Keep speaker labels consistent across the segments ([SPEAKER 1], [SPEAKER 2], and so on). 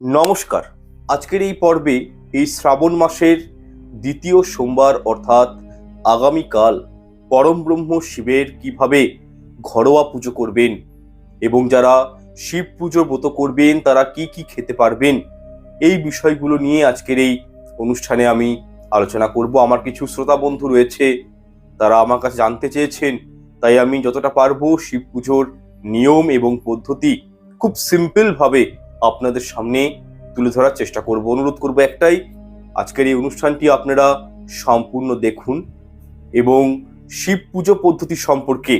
[SPEAKER 1] নমস্কার। আজকের এই পর্বে এই শ্রাবণ মাসের দ্বিতীয় সোমবার অর্থাৎ আগামীকাল পরম ব্রহ্ম শিবের কীভাবে ঘরোয়া পুজো করবেন এবং যারা শিব পুজো ব্রত করবেন, তারা কি কি খেতে পারবেন, এই বিষয়গুলো নিয়ে আজকের এই অনুষ্ঠানে আমি আলোচনা করব। আমার কিছু শ্রোতা বন্ধু রয়েছে, তারা আমার কাছে জানতে চেয়েছেন, তাই আমি যতটা পারব শিব পুজোর নিয়ম এবং পদ্ধতি খুব সিম্পল ভাবে আপনাদের সামনে তুলে ধরার চেষ্টা করব। অনুরোধ করব একটাই, আজকের এই অনুষ্ঠানটি আপনারা সম্পূর্ণ দেখুন এবং শিব পুজো পদ্ধতি সম্পর্কে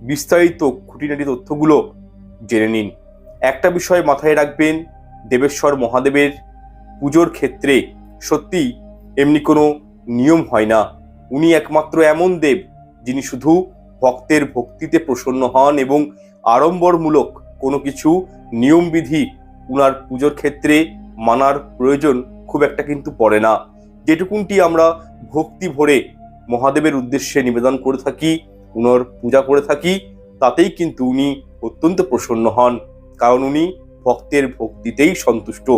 [SPEAKER 1] বিস্তারিত খুঁটিনাটি তথ্যগুলো জেনে নিন। একটা বিষয় মাথায় রাখবেন, দেবেশ্বর মহাদেবের পুজোর ক্ষেত্রে সত্যি এমনি কোনো নিয়ম হয় না। উনি একমাত্র এমন দেব যিনি শুধু ভক্তের ভক্তিতে প্রসন্ন হন এবং আড়ম্বরমূলক কোনো কিছু নিয়মবিধি উনার পুজোর ক্ষেত্রে মানার প্রয়োজন খুব একটা কিন্তু পড়ে না। যেটুকুনটি আমরা ভক্তি ভরে মহাদেবের উদ্দেশ্যে নিবেদন করে থাকি, উনার পূজা করে থাকি, তাতেই কিন্তু উনি অত্যন্ত প্রসন্ন হন, কারণ উনি ভক্তের ভক্তিতেই সন্তুষ্ট।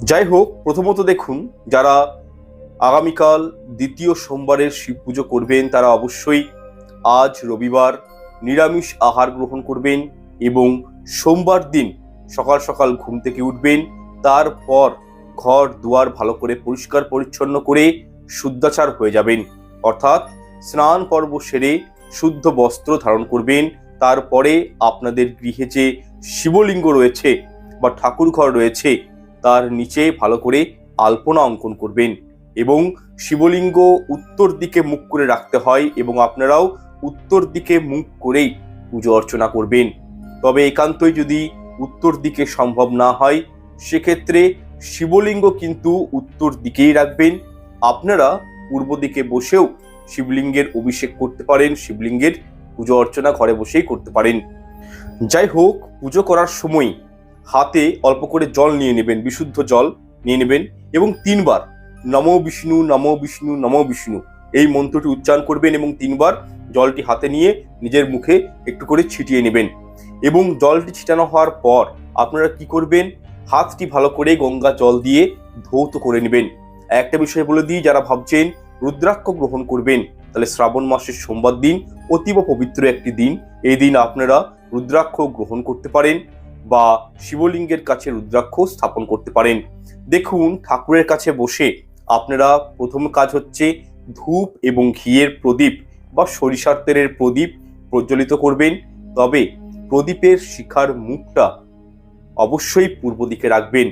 [SPEAKER 1] যাই হোক, প্রথমত দেখুন, যারা আগামীকাল দ্বিতীয় সোমবারের শিব পুজো করবেন, তারা অবশ্যই আজ রবিবার নিরামিষ আহার গ্রহণ করবেন এবং সোমবার দিন সকাল সকাল ঘুম থেকে উঠবেন, তারপর ঘর দুয়ার ভালো করে পরিষ্কার পরিচ্ছন্ন করে শুদ্ধাচার হয়ে যাবেন। অর্থাৎ স্নান পর্ব সেরে শুদ্ধ বস্ত্র ধারণ করবেন। তারপরে আপনাদের গৃহে যে শিবলিঙ্গ রয়েছে বা ঠাকুর ঘর রয়েছে, তার নিচে ভালো করে আলপনা অঙ্কন করবেন এবং শিবলিঙ্গ উত্তর দিকে মুখ করে রাখতে হয় এবং আপনারাও উত্তর দিকে মুখ করেই পুজো অর্চনা করবেন। তবে একান্তই যদি উত্তর দিকে সম্ভব না হয়, সেক্ষেত্রে শিবলিঙ্গ কিন্তু উত্তর দিকেই রাখবেন। আপনারা পূর্ব দিকে বসেও শিবলিঙ্গের অভিষেক করতে পারেন, শিবলিঙ্গের পুজো অর্চনা ঘরে বসেই করতে পারেন। যাই হোক, পুজো করার সময় হাতে অল্প করে জল নিয়ে নেবেন, বিশুদ্ধ জল নিয়ে নেবেন এবং তিনবার নম বিষ্ণু নম বিষ্ণু নম বিষ্ণু এই মন্ত্রটি উচ্চারণ করবেন এবং তিনবার জলটি হাতে নিয়ে নিজের মুখে একটু করে ছিটিয়ে নেবেন। এবং জলটি ছিটানো হওয়ার পর আপনারা কি করবেন? হাতটি ভালো করে গঙ্গা জল দিয়ে ধৌত করে নেবেন। একটা বিষয় বলে দিই, যারা ভাবছেন রুদ্রাক্ষ গ্রহণ করবেন, তাহলে শ্রাবণ মাসের সোমবার দিন অতীব পবিত্র একটি দিন। এই দিন আপনারা রুদ্রাক্ষ গ্রহণ করতে পারেন বা শিবলিঙ্গের কাছে রুদ্রাক্ষ স্থাপন করতে পারেন। দেখুন, ঠাকুরের কাছে বসে আপনারা প্রথম কাজ হচ্ছে ধূপ এবং ঘিয়ের প্রদীপ বা সরিষার তেলের প্রদীপ প্রজ্বলিত করবেন। তবে প্রদীপের শিখার মুখটা অবশ্যই পূর্ব দিকে রাখবেন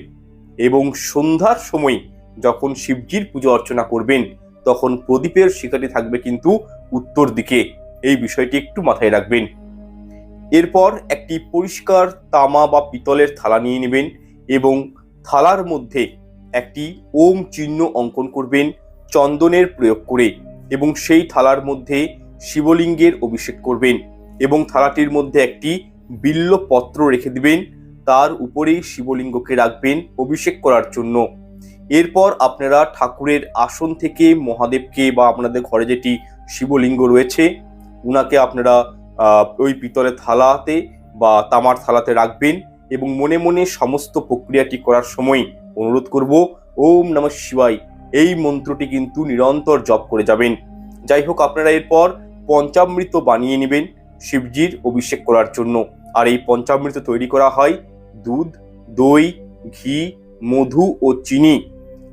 [SPEAKER 1] এবং সন্ধ্যার সময় যখন শিবজির পুজো অর্চনা করবেন, তখন প্রদীপের শিখাটি থাকবে কিন্তু উত্তর দিকে। এই বিষয়টি একটু মাথায় রাখবেন। এরপর একটি পরিষ্কার তামা বা পিতলের থালা নিয়ে নেবেন এবং থালার মধ্যে একটি ওম চিহ্ন অঙ্কন করবেন চন্দনের প্রয়োগ করে এবং সেই থালার মধ্যে শিবলিঙ্গের অভিষেক করবেন এবং থালাটির মধ্যে একটি বিল্ল পত্র রেখে দিবেন, তার উপরেই শিবলিঙ্গকে রাখবেন অভিষেক করার জন্য। এরপর আপনারা ঠাকুরের আসন থেকে মহাদেবকে বা আপনাদের ঘরে যেটি শিবলিঙ্গ রয়েছে, উনাকে আপনারা ওই পিতলের থালাতে বা তামার থালাতে রাখবেন এবং মনে মনে সমস্ত প্রক্রিয়াটি করার সময় অনুরোধ করব, ওম নম শিবাই এই মন্ত্রটি কিন্তু নিরন্তর জপ করে যাবেন। যাই হোক, আপনারা এরপর পঞ্চামৃত বানিয়ে নেবেন শিবজির অভিষেক করার জন্য। আর এই পঞ্চামৃত তৈরি করা হয় দুধ, দই, ঘি, মধু ও চিনি।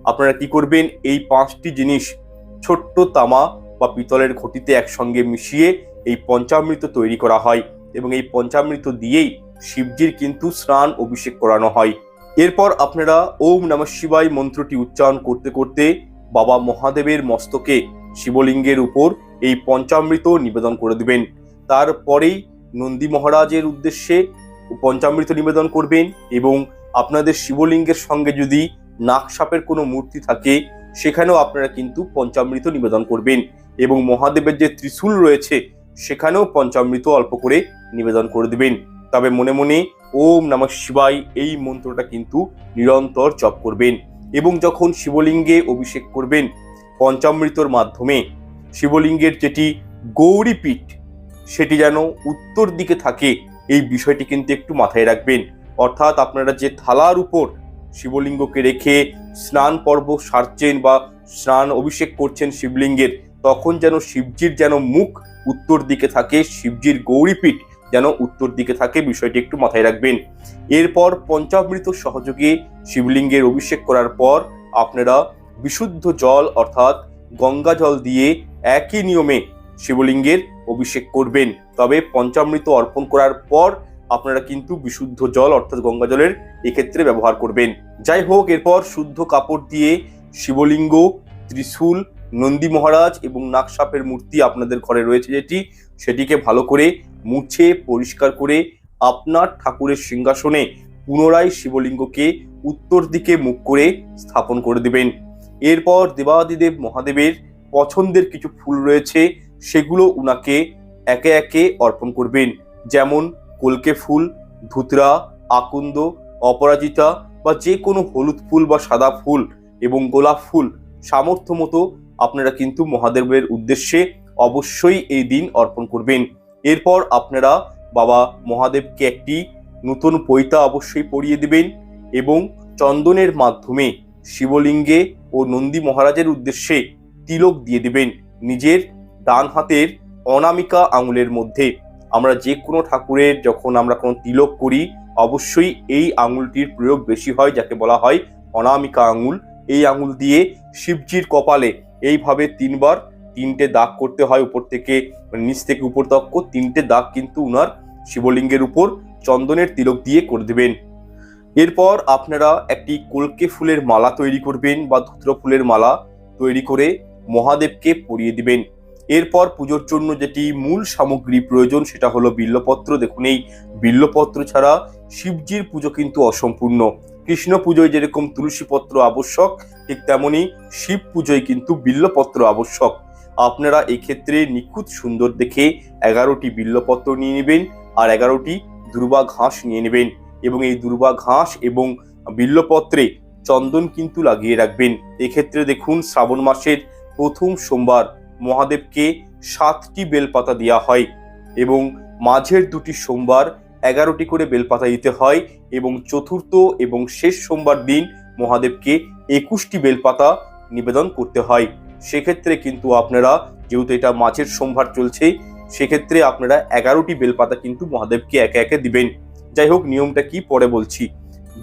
[SPEAKER 1] আপনারা কি করবেন? এই পাঁচটি জিনিস ছোট্ট তামা বা পিতলের ঘটিতে একসঙ্গে মিশিয়ে এই পঞ্চামৃত তৈরি করা হয় এবং এই পঞ্চামৃত দিয়েই শিবজির কিন্তু স্নান অভিষেক করানো হয়। এরপর আপনারা ওম নম শিবাই মন্ত্রটি উচ্চারণ করতে করতে বাবা মহাদেবের মস্তকে শিবলিঙ্গের উপর এই পঞ্চামৃত নিবেদন করে দেবেন। তারপরেই নন্দী মহারাজের উদ্দেশ্যে পঞ্চামৃত নিবেদন করবেন এবং আপনাদের শিবলিঙ্গের সঙ্গে যদি নাগসাপের কোনো মূর্তি থাকে, সেখানেও আপনারা কিন্তু পঞ্চামৃত নিবেদন করবেন এবং মহাদেবের যে ত্রিশূল রয়েছে, সেখানেও পঞ্চামৃত অল্প করে নিবেদন করে দেবেন। তবে মনে মনে ওম নম শিবাই এই মন্ত্রটা কিন্তু নিরন্তর জপ করবেন এবং যখন শিবলিঙ্গে অভিষেক করবেন পঞ্চামৃতর মাধ্যমে, শিবলিঙ্গের যেটি গৌরীপীঠ সেটি যেন উত্তর দিকে থাকে। এই বিষয়টি কিন্তু একটু মাথায় রাখবেন। অর্থাৎ আপনারা যে থালার উপর শিবলিঙ্গকে রেখে স্নান পর্ব সারছেন বা স্নান অভিষেক করছেন শিবলিঙ্গের, তখন যেন শিবজির যেন মুখ উত্তর দিকে থাকে, শিবজির গৌরীপীঠ যেন উত্তর দিকে থাকে, বিষয়টি একটু মাথায় রাখবেন। এরপর পঞ্চামৃত সহযোগে শিবলিঙ্গের অভিষেক করার পর আপনারা বিশুদ্ধ জল অর্থাৎ গঙ্গা জল দিয়ে একই নিয়মে শিবলিঙ্গের অভিষেক করবেন। তবে পঞ্চামৃত অর্পণ করার পর আপনারা কিন্তু বিশুদ্ধ জল, অর্থাৎ গঙ্গা জলের এক্ষেত্রে ব্যবহার করবেন। যাই হোক, এরপর শুদ্ধ কাপড় দিয়ে শিবলিঙ্গ, ত্রিশূল, নন্দী মহারাজ এবং নাকসাপের মূর্তি আপনাদের ঘরে রয়েছে যেটি, সেটিকে ভালো করে মুছে, পরিষ্কার করে আপনার ঠাকুরের সিংহাসনে পুনরায় শিবলিঙ্গকে উত্তর দিকে মুখ করে স্থাপন করে দেবেন। এরপর দেবাদিদেব মহাদেবের পছন্দের কিছু ফুল রয়েছে সেগুলো উনাকে একে একে অর্পণ করবেন। যেমন কলকে ফুল, ধুতরা, আকুন্দ, অপরাজিতা বা যে কোনো হলুদ ফুল বা সাদা ফুল এবং গোলাপ ফুল সামর্থ্য মতো আপনারা কিন্তু মহাদেবের উদ্দেশ্যে অবশ্যই এই দিন অর্পণ করবেন। এরপর আপনারা বাবা মহাদেবকে একটি নতুন পৈতা অবশ্যই পরিয়ে দেবেন এবং চন্দনের মাধ্যমে শিবলিঙ্গে ও নন্দী মহারাজের উদ্দেশ্যে তিলক দিয়ে দেবেন। নিজের ডান হাতের অনামিকা আঙুলের মধ্যে। আমরা যে কোনো ঠাকুরের যখন আমরা কোনো তিলক করি, অবশ্যই এই আঙুলটির প্রয়োগ বেশি হয়, যাকে বলা হয় অনামিকা আঙুল। এই আঙুল দিয়ে শিবজির কপালে এইভাবে তিনবার তিনটে দাগ করতে হয় উপর থেকে মানে নিচ থেকে উপর তক্ক। তিনটে দাগ কিন্তু উনার শিবলিঙ্গের উপর চন্দনের তিলক দিয়ে করে দেবেন। এরপর আপনারা একটি কলকে ফুলের মালা তৈরি করবেন বা ধুত্র ফুলের মালা তৈরি করে মহাদেবকে পরিয়ে দিবেন। এরপর পুজোর জন্য যেটি মূল সামগ্রী প্রয়োজন সেটা হলো বিল্লপত্র। দেখুন, এই বিল্লপত্র ছাড়া শিবজির পুজো কিন্তু অসম্পূর্ণ। কৃষ্ণ পুজোয় যেরকম তুলসী পত্র আবশ্যক, ঠিক তেমনি শিব পুজোয় কিন্তু বিল্লপত্র আবশ্যক। আপনারা এই ক্ষেত্রে নিখুঁত সুন্দর দেখে এগারোটি বিল্লপত্র নিয়ে নেবেন আর এগারোটি দুর্বা ঘাস নিয়ে নেবেন এবং এই দুর্বা ঘাস এবং বিল্লপত্রে চন্দন কিন্তু লাগিয়ে রাখবেন। এক্ষেত্রে দেখুন, শ্রাবণ মাসের প্রথম সোমবার মহাদেবকে সাতটি বেলপাতা দেওয়া হয় এবং মাঝের দুটি সোমবার এগারোটি করে বেলপাতা দিতে হয় এবং চতুর্থ এবং শেষ সোমবার দিন মহাদেবকে একুশটি বেলপাতা নিবেদন করতে হয়। সেক্ষেত্রে কিন্তু আপনারা, যেহেতু এটা মাঝের সোমবার চলছে, সেক্ষেত্রে আপনারা এগারোটি বেলপাতা কিন্তু মহাদেবকে একে একে দিবেন। যাই হোক, নিয়মটা কি পরে বলছি।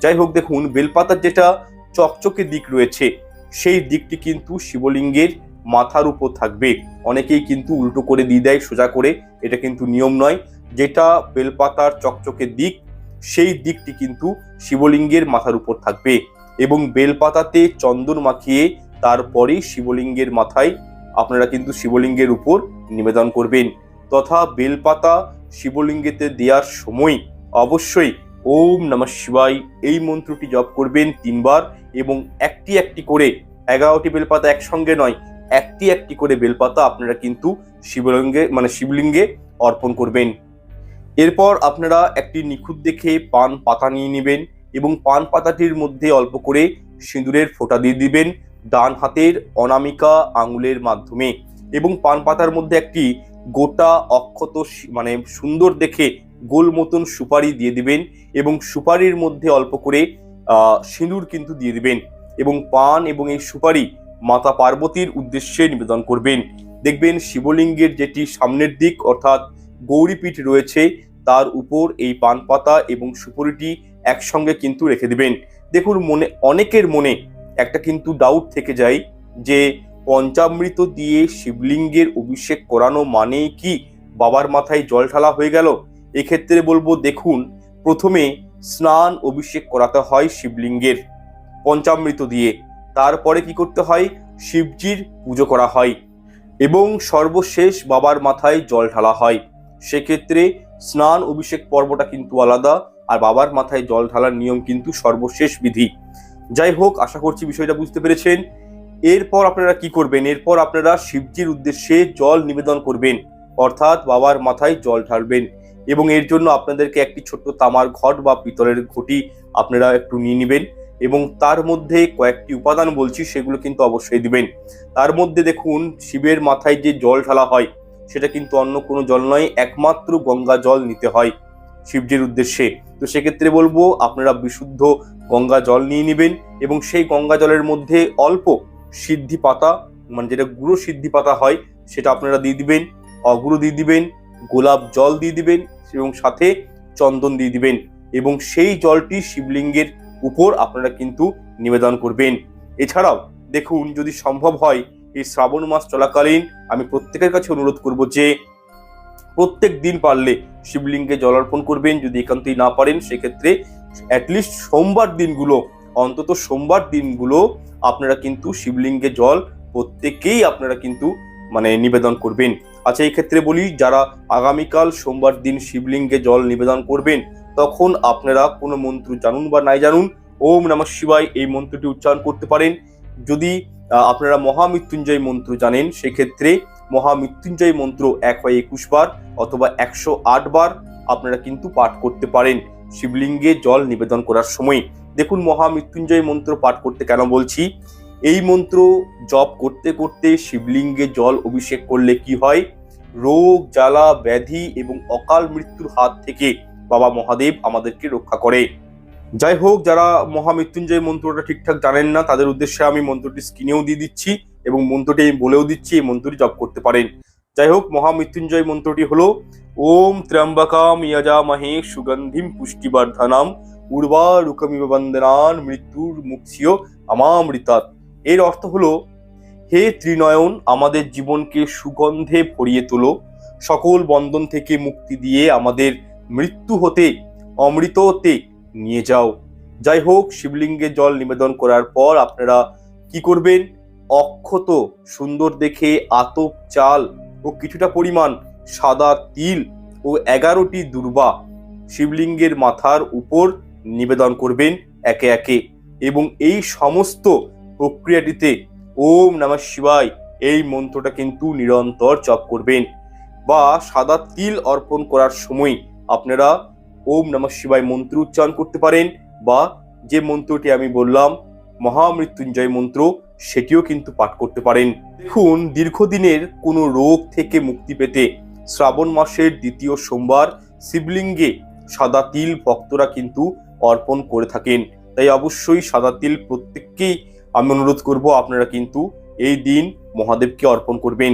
[SPEAKER 1] যাই হোক, দেখুন, বেলপাতার যেটা চকচকে দিক রয়েছে, সেই দিকটি কিন্তু শিবলিঙ্গের মাথার উপর থাকবে। অনেকেই কিন্তু উল্টো করে দিয়ে দেয়, সোজা করে। এটা কিন্তু নিয়ম নয়। যেটা বেলপাতার চকচকে দিক, সেই দিকটি কিন্তু শিবলিঙ্গের মাথার উপর থাকবে। এবং বেলপাতাতে চন্দন মাখিয়ে তারপরেই শিবলিঙ্গের মাথায় আপনারা কিন্তু শিবলিঙ্গের উপর নিবেদন করবেন। তথা বেলপাতা শিবলিঙ্গেতে দেওয়ার সময় অবশ্যই ওম নমঃ শিবায় এই মন্ত্রটি জপ করবেন তিনবার এবং একটি একটি করে এগারোটি বেলপাতা একসঙ্গে নয় একটি একটি করে বেলপাতা আপনারা কিন্তু শিবলিঙ্গে মানে শিবলিঙ্গে অর্পণ করবেন। এরপর আপনারা একটি নিখুঁত দেখে পান পাতা নিয়ে নেবেন এবং পান পাতাটির মধ্যে অল্প করে সিঁদুরের ফোঁটা দিয়ে দিবেন ডান হাতের অনামিকা আঙুলের মাধ্যমে এবং পান পাতার মধ্যে একটি গোটা অক্ষত মানে সুন্দর দেখে গোল মতন সুপারি দিয়ে দিবেন এবং সুপারির মধ্যে অল্প করে সিঁদুর কিন্তু দিয়ে দিবেন এবং পান এবং এই সুপারি মাতা পার্বতীর উদ্দেশ্যে নিবেদন করবেন। দেখবেন শিবলিঙ্গের যেটি সামনের দিক, অর্থাৎ গৌরীপীঠ রয়েছে, তার উপর এই পান পাতা এবং সুপারিটি একসঙ্গে কিন্তু রেখে দিবেন। দেখুন, মনে, অনেকের মনে একটা কিন্তু ডাউট থেকে যায় যে পঞ্চামৃত দিয়ে শিবলিঙ্গের অভিষেক করানো মানে কি বাবার মাথায় জল ঢালা হয়ে গেল? এক্ষেত্রে বলব, দেখুন, প্রথমে স্নান অভিষেক করাতে হয় শিবলিঙ্গের পঞ্চামৃত দিয়ে। তারপরে কি করতে হয়? শিবজির পুজো করা হয় এবং সর্বশেষ বাবার মাথায় জল ঢালা হয়। সেক্ষেত্রে স্নান, অভিষেক পর্বটা কিন্তু আলাদা আর বাবার মাথায় জল ঢালার নিয়ম কিন্তু সর্বশেষ বিধি। যাই হোক, আশা করছি বিষয়টা বুঝতে পেরেছেন। এরপর আপনারা কি করবেন? এরপর আপনারা শিবজির উদ্দেশ্যে জল নিবেদন করবেন। অর্থাৎ বাবার মাথায় জল ঢালবেন এবং এর জন্য আপনাদেরকে একটি ছোট্ট তামার ঘট বা পিতলের ঘটি আপনারা একটু নিয়ে নেবেন। এবং তার মধ্যে কয়েকটি উপাদান বলছি, সেগুলো কিন্তু অবশ্যই দিবেন। তার মধ্যে দেখুন, শিবের মাথায় যে জল ঢালা হয়, সেটা কিন্তু অন্য কোনো জল নয়, একমাত্র গঙ্গা জল নিতে হয় শিবজির উদ্দেশ্যে। তো সেক্ষেত্রে বলব, আপনারা বিশুদ্ধ গঙ্গা জল নিয়ে নেবেন এবং সেই গঙ্গা জলের মধ্যে অল্প সিদ্ধি পাতা মানে যেটা গুঁড়ো সিদ্ধি পাতা হয়, সেটা আপনারা দিয়ে দিবেন, অগুঁড়ো দিয়ে দিবেন, গোলাপ জল দিয়ে দিবেন এবং সাথে চন্দন দিয়ে দিবেন। এবং সেই জলটি শিবলিঙ্গের উপর আপনারা কিন্তু নিবেদন করবেন। এছাড়াও দেখুন, যদি সম্ভব হয়, এই শ্রাবণ মাস চলাকালীন আমি প্রত্যেকের কাছে অনুরোধ করব যে, প্রত্যেক দিন পারলে শিবলিঙ্গে জল অর্পণ করবেন। যদি একান্তই না পারেন, সেক্ষেত্রে অ্যাটলিস্ট সোমবার দিনগুলো, অন্তত সোমবার দিনগুলো আপনারা কিন্তু শিবলিঙ্গে জল প্রত্যেকেই আপনারা কিন্তু মানে নিবেদন করবেন। আচ্ছা এই ক্ষেত্রে বলি, যারা আগামীকাল সোমবার দিন শিবলিঙ্গে জল নিবেদন করবেন তখন আপনারা কোনো মন্ত্র জানুন বা নাই জানুন, ওম নমঃ শিবায় এই মন্ত্রটি উচ্চারণ করতে পারেন। যদি আপনারা মহামৃত্যুঞ্জয় মন্ত্র জানেন, সেক্ষেত্রে মহামৃত্যুঞ্জয় মন্ত্র এক হয় একুশ বার অথবা একশো আট বার আপনারা কিন্তু পাঠ করতে পারেন শিবলিঙ্গে জল নিবেদন করার সময়। দেখুন, মহামৃত্যুঞ্জয় মন্ত্র পাঠ করতে কেন বলছি? এই মন্ত্র জপ করতে করতে শিবলিঙ্গে জল অভিষেক করলে কি হয়? রোগ, জ্বালা, ব্যাধি এবং অকাল মৃত্যুর হাত থেকে বাবা মহাদেব আমাদেরকে রক্ষা করে। যাই হোক, যারা মহামৃত্যুঞ্জয় মন্ত্রটা ঠিকঠাক জানেন না, তাদের উদ্দেশ্যে আমি মন্ত্রটি স্ক্রিনেও দিয়ে দিচ্ছি এবং মন্ত্রটি আমি বলেও দিচ্ছি, এই মন্ত্রটি জপ করতে পারেন। যাই হোক, মহামৃত্যুঞ্জয় মন্ত্রটি হলো, ওম ত্র্যম্বকাম ইয়াজামহে সুগন্ধিম পুষ্টিবর্ধনাম উর্বারুকমিব বন্দনান মৃত্যুর মুক্ষিয় আমামৃতাৎ। এর অর্থ হলো, হে ত্রিনয়ন, আমাদের জীবনকে সুগন্ধে ভরিয়ে তোলো। সকল বন্ধন থেকে মুক্তি দিয়ে আমাদের মৃত্যু হতে, অমৃত হতে নিয়ে যাও। যাই হোক, শিবলিঙ্গে জল নিবেদন করার পর আপনারা কি করবেন? অক্ষত সুন্দর দেখে আতপ চাল ও কিছুটা পরিমাণ সাদা তিল ও এগারোটি দুর্বা শিবলিঙ্গের মাথার উপর নিবেদন করবেন একে একে এবং এই সমস্ত প্রক্রিয়াটিতে ওম নমঃ শিবায় এই মন্ত্রটা কিন্তু নিরন্তর জপ করবেন বা সাদা তিল অর্পণ করার সময় আপনারা ওম নমঃ শিবায় মন্ত্র উচ্চারণ করতে পারেন বা যে মন্ত্রটি আমি বললাম, মহামৃত্যুঞ্জয় মন্ত্র, সেটিও কিন্তু পাঠ করতে পারেন। দেখুন, দীর্ঘদিনের কোনো রোগ থেকে মুক্তি পেতে শ্রাবণ মাসের দ্বিতীয় সোমবার শিবলিঙ্গে সাদা তিল ভক্তরা কিন্তু অর্পণ করে থাকেন। তাই অবশ্যই সাদা তিল প্রত্যেককেই আমি অনুরোধ করব, আপনারা কিন্তু এই দিন মহাদেবকে অর্পণ করবেন।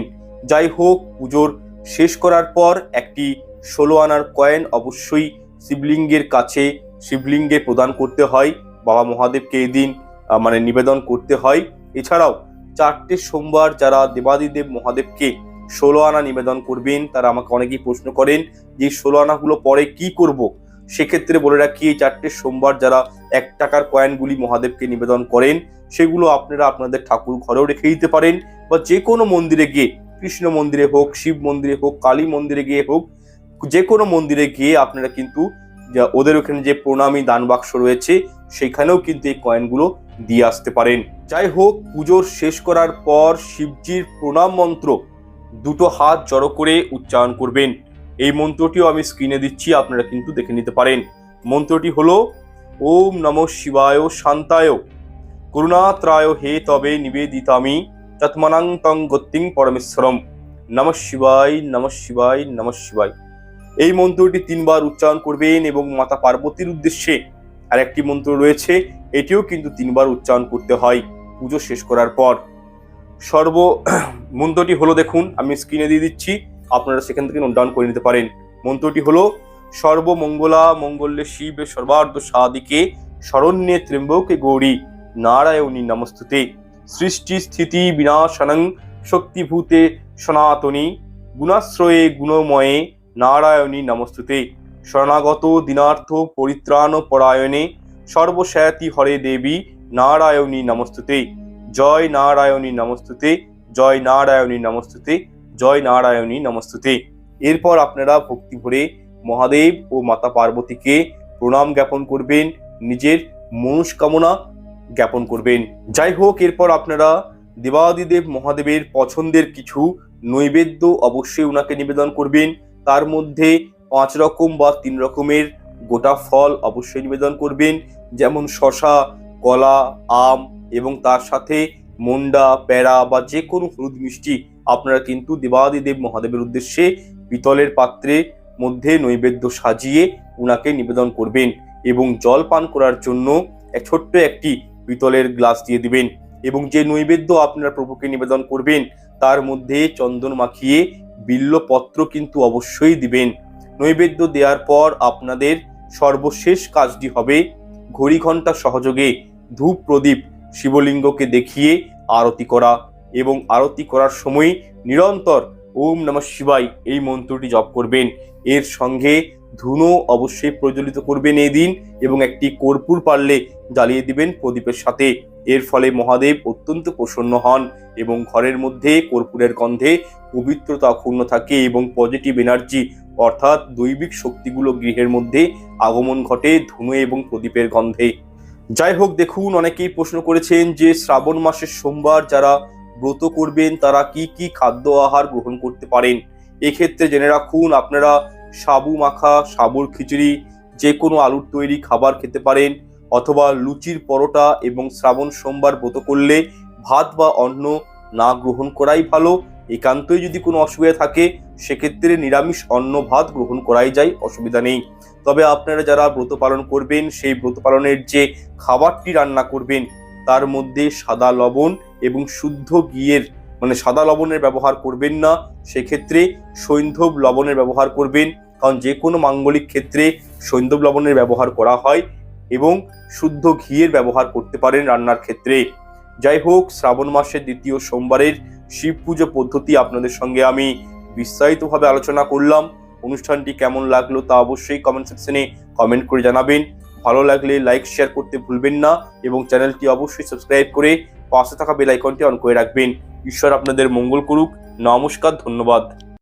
[SPEAKER 1] যাই হোক, পুজোর শেষ করার পর একটি ষোলো আনার কয়েন অবশ্যই শিবলিঙ্গের কাছে শিবলিঙ্গে প্রদান করতে হয়। বাবা মহাদেবকে এই দিন মানে নিবেদন করতে হয়। এছাড়াও চারটে সোমবার যারা দেবাদিদেব মহাদেবকে ষোলো আনা নিবেদন করবেন, তারা আমাকে অনেকেই প্রশ্ন করেন যে ষোলো আনাগুলো পরে কি করব? সেক্ষেত্রে বলে রাখি, এই চারটে সোমবার যারা এক টাকার কয়েনগুলি মহাদেবকে নিবেদন করেন, সেগুলো আপনারা আপনাদের ঠাকুর ঘরেও রেখে দিতে পারেন বা যে কোনো মন্দিরে গিয়ে, কৃষ্ণ মন্দিরে হোক, শিব মন্দিরে হোক, কালী মন্দিরে গিয়ে হোক যে কোনো মন্দিরে গিয়ে আপনারা কিন্তু ওদের ওখানে যে প্রণামী দান বাক্স রয়েছে, সেখানেও কিন্তু এই কয়েনগুলো দিয়ে আসতে পারেন। যাই হোক, পুজোর শেষ করার পর শিবজির প্রণাম মন্ত্র দুটো হাত জড়ো করে উচ্চারণ করবেন। এই মন্ত্রটিও আমি স্ক্রিনে দিচ্ছি, আপনারা কিন্তু দেখে নিতে পারেন। মন্ত্রটি হলো, ওম নম শিবায় শান্তায়, করুণাত্রায় হে তবে নিবেদিতামি, তৎমানাং তং গতিং পরমেশ্বরম। নম শিবায় নম শিবায় নম শিবায়। এই মন্ত্রটি তিনবার উচ্চারণ করবেন এবং মাতা পার্বতীর উদ্দেশ্যে আর একটি মন্ত্র রয়েছে, এটিও কিন্তু তিনবার উচ্চারণ করতে হয়, পুজো শেষ করার পর। সর্ব, মন্ত্রটি হলো দেখুন, আমি স্ক্রিনে দিয়ে দিচ্ছি, আপনারা সেখান থেকে নোট ডাউন করে নিতে পারেন। মন্ত্রটি হলো সর্বমঙ্গলা মঙ্গলে শিব সর্বার্ধ সাদিকে শরণ্যে ত্র্যম্বকে গৌরী নারায়ণী নমস্তুতে। সৃষ্টি স্থিতি বিনাশনং শক্তিভূতে সনাতনী, গুণাশ্রয়ে গুণময়ে নারায়ণী নমস্তুতে। শরণাগত দিনার্থ পরিত্রাণ পরায়ণে সর্বশায়াতি হরে দেবী নারায়ণী নমস্তুতে। জয় নারায়ণী নমস্তুতে, জয় নারায়ণী নমস্তুতে, জয় নারায়ণী নমস্তুতে। এরপর আপনারা ভক্তি ভরে মহাদেব ও মাতা পার্বতীকে প্রণাম জ্ঞাপন করবেন, নিজের মনস্কামনা জ্ঞাপন করবেন। যাই হোক, এরপর আপনারা দেবাদিদেব মহাদেবের পছন্দের কিছু নৈবেদ্য অবশ্যই ওনাকে নিবেদন করবেন। তার মধ্যে পাঁচ রকম বা তিন রকমের গোটা ফল অবশ্যই নিবেদন করবেন, যেমন শশা কলা, আম এবং তার সাথে মন্ডা প্যাড়া বা যে কোনো হলুদ মিষ্টি আপনারা কিন্তু দেবাদিদেব মহাদেবের উদ্দেশ্যে পিতলের পাত্রে মধ্যে নৈবেদ্য সাজিয়ে উনাকে নিবেদন করবেন এবং জল পান করার জন্য এক ছোট্ট একটি পিতলের গ্লাস দিয়ে দিবেন এবং যে নৈবেদ্য আপনারা প্রভুকে নিবেদন করবেন, তার মধ্যে চন্দন মাখিয়ে বিল্লপত্র কিন্তু অবশ্যই দিবেন। নৈবেদ্য দেওয়ার পর আপনাদের সর্বশেষ কাজটি হবে ঘড়ি ঘণ্টা সহযোগে ধূপ প্রদীপ শিবলিঙ্গকে দেখিয়ে আরতি করা এবং আরতি করার সময় নিরন্তর ওম নমঃ শিবাই এই মন্ত্রটি জপ করবেন। এর সঙ্গে ধুনো অবশ্যই প্রজ্বলিত করবেন এই দিন এবং একটি কর্পূর পারলে জ্বালিয়ে দিবেন প্রদীপের সাথে। এর ফলে মহাদেব অত্যন্ত প্রসন্ন হন এবং ঘরের মধ্যে কর্পূরের গন্ধে পবিত্রতা অক্ষুণ্ণ থাকে এবং পজিটিভ এনার্জি অর্থাৎ দৈবিক শক্তিগুলো গৃহের মধ্যে আগমন ঘটে ধুনো এবং প্রদীপের গন্ধে। যাই হোক, দেখুন, অনেকেই প্রশ্ন করেছেন যে শ্রাবণ মাসের সোমবার যারা ব্রত করবেন, তারা কি কি খাদ্য আহার গ্রহণ করতে পারেন? এক্ষেত্রে জেনে রাখুন, আপনারা সাবু মাখা, সাবুর খিচুড়ি যে কোনো আলুর তৈরি খাবার খেতে পারেন। অথবা লুচির পরোটা এবং শ্রাবণ সোমবার ব্রত করলে ভাত বা অন্ন না গ্রহণ করাই ভালো। একান্তই যদি কোনো অসুবিধা থাকে, সেক্ষেত্রে নিরামিষ অন্ন ভাত গ্রহণ করাই যায়, অসুবিধা নেই। তবে আপনারা যারা ব্রত পালন করবেন, সেই ব্রত পালনের যে খাবারটি রান্না করবেন, তার মধ্যে সাদা লবণ এবং শুদ্ধ ঘিয়ের মানে সাদা লবণের ব্যবহার করবেন না। সেক্ষেত্রে সৈন্ধব লবণের ব্যবহার করবেন। কারণ যে কোনো মাঙ্গলিক ক্ষেত্রে সৈন্ধব লবণের ব্যবহার করা হয়। এবং শুদ্ধ ঘিয়ের ব্যবহার করতে পারেন রান্নার ক্ষেত্রে। যাই হোক, শ্রাবণ মাসের দ্বিতীয় সোমবারের শিব পুজো পদ্ধতি আপনাদের সঙ্গে আমি বিস্তারিতভাবে আলোচনা করলাম। অনুষ্ঠানটি কেমন লাগল তা অবশ্যই কমেন্ট সেকশনে কমেন্ট করে জানাবেন। ভালো লাগলে লাইক শেয়ার করতে ভুলবেন না এবং চ্যানেলটি অবশ্যই সাবস্ক্রাইব করে পাশে থাকা বেল আইকনটি অন করে রাখবেন। ঈশ্বর আপনাদের মঙ্গল করুক। নমস্কার, ধন্যবাদ।